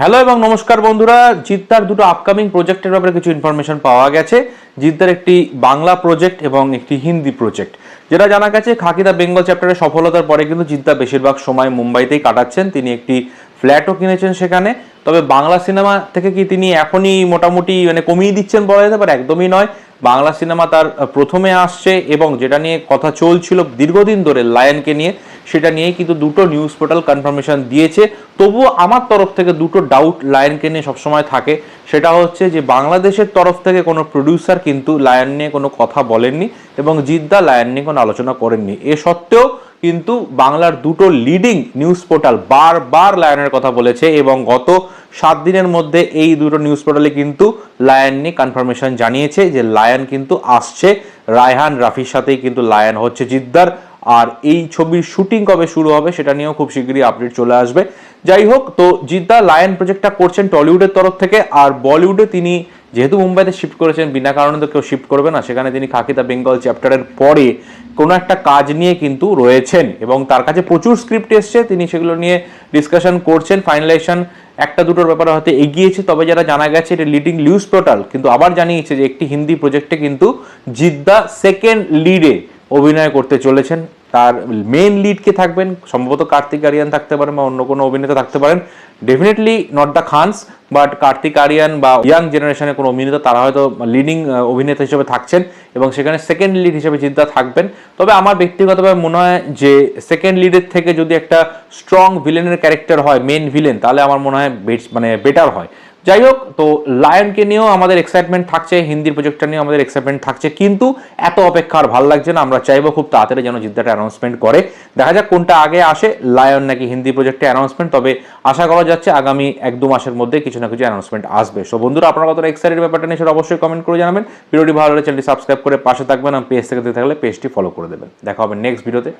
Hello এবং নমস্কার বন্ধুরা জিদ্দার দুটো আপকামিং প্রজেক্টের ব্যাপারে কিছু ইনফরমেশন পাওয়া গেছে। জিদ্দার একটি বাংলা প্রজেক্ট এবং একটি হিন্দি প্রজেক্ট যেটা জানা গেছে খাকিদা বেঙ্গল চ্যাপ্টারের সফলতার পরে কিন্তু জিদ্দা বেশিরভাগ সময় মুম্বাইতেই কাটাচ্ছেন। তিনি একটি ফ্ল্যাটও কিনেছেন সেখানে। তবে বাংলা সিনেমা থেকে কি তিনি এখনই মোটামুটি মানে কমিয়ে দিচ্ছেন বলা যেতে পারে? একদমই নয়। বাংলা সিনেমা তার প্রথমে আসছে এবং যেটা নিয়ে কথা চলছিল দীর্ঘদিন ধরে লায়নকে নিয়ে সেটা নিয়েই কিন্তু দুটো নিউজ পোর্টাল কনফার্মেশন দিয়েছে। তবুও আমার তরফ থেকে দুটো ডাউট লায়নকে নিয়ে সবসময় থাকে। সেটা হচ্ছে যে বাংলাদেশের তরফ থেকে কোনো প্রডিউসার কিন্তু লায়ন নিয়ে কোনো কথা বলেননি এবং জিদ্দা লায়ন নিয়ে কোনো আলোচনা করেননি। এ সত্ত্বেও কিন্তু বাংলার দুটো লিডিং নিউজ পোর্টাল বারবার লায়নের কথা বলেছে এবং গত সাত দিনের মধ্যে এই দুটো নিউজ পোর্টালে কিন্তু লায়ন নিয়ে কনফার্মেশন জানিয়েছে যে লায়ন কিন্তু আসছে। রায়হান রাফির সাথেই কিন্তু লায়ন হচ্ছে জিদ্দার। আর এই ছবির শুটিং কবে শুরু হবে সেটা নিয়েও খুব শীঘ্রই আপডেট চলে আসবে। যাই হোক, তো জিদ্দা লায়ন প্রজেক্টটা করছেন টলিউডের তরফ থেকে, আর বলিউডে তিনি যেহেতু মুম্বাইতে শিফট করেছেন, বিনা কারণে তো কেউ শিফট করবে না। সেখানে তিনি খাকিদা বেঙ্গল চ্যাপ্টারের পরে কোনো একটা কাজ নিয়ে কিন্তু রয়েছেন এবং তার কাছে প্রচুর স্ক্রিপ্ট এসছে। তিনি সেগুলো নিয়ে ডিসকাশন করছেন ফাইনালাইজেশন একটা দুটোর ব্যাপারে হয়তো এগিয়েছে। তবে যারা জানা গেছে, এটা লিডিং নিউজ পোর্টাল কিন্তু আবার জানিয়েছে যে একটি হিন্দি প্রজেক্টে কিন্তু জিদ্দা সেকেন্ড লিডে অভিনয় করতে চলেছেন। তার মেন লিড কে থাকবেন, সম্ভবত কার্তিক আরিয়ান থাকতে পারেন বা অন্য কোনো অভিনেতা থাকতে পারেন। Definitely not the Khans but Kartik Aaryan বা ইয়াং জেনারেশনের কোনো অভিনেতা, তারা হয়তো লিডিং অভিনেতা হিসেবে থাকছেন এবং সেখানে সেকেন্ড লিড হিসেবে চিন্তা থাকবেন। তবে আমার ব্যক্তিগতভাবে মনে হয় যে সেকেন্ড লিডের থেকে যদি একটা স্ট্রং ভিলেনের ক্যারেক্টার হয় মেন ভিলেন তাহলে আমার মনে হয় মানে বেটার হয়। যাই হোক, তো লায়নকে নিয়েও আমাদের এক্সাইটমেন্ট থাকছে, হিন্দির প্রজেক্টটা নিয়েও আমাদের এক্সাইটমেন্ট থাকছে, কিন্তু এত অপেক্ষা আর ভালো লাগছে না। আমরা চাইব খুব তাড়াতাড়ি যেন জিদ্দাটা অ্যানাউন্সমেন্ট করে। দেখা যাক কোনটা আগে আসে। লায়ন নাকি হিন্দি প্রজেক্টে অ্যানাউন্সমেন্ট তবে আশা করা যাচ্ছে, আগামী এক দু মাসের মধ্যে কিছু না কিছু অ্যানাউন্সমেন্ট আসবে। সো বন্ধুরা, আপনারা কতটা এক্সাইটেড ব্যাপারটা নিয়ে সেটা অবশ্যই কমেন্ট করে জানাবেন। ভিডিওটি ভালো লাগলে চ্যানেলটি সাবস্ক্রাইব করে পাশে থাকবেন আর পেজ থেকে থাকলে পেজটি ফলো করে দেবেন। দেখা হবে নেক্সট ভিডিওতে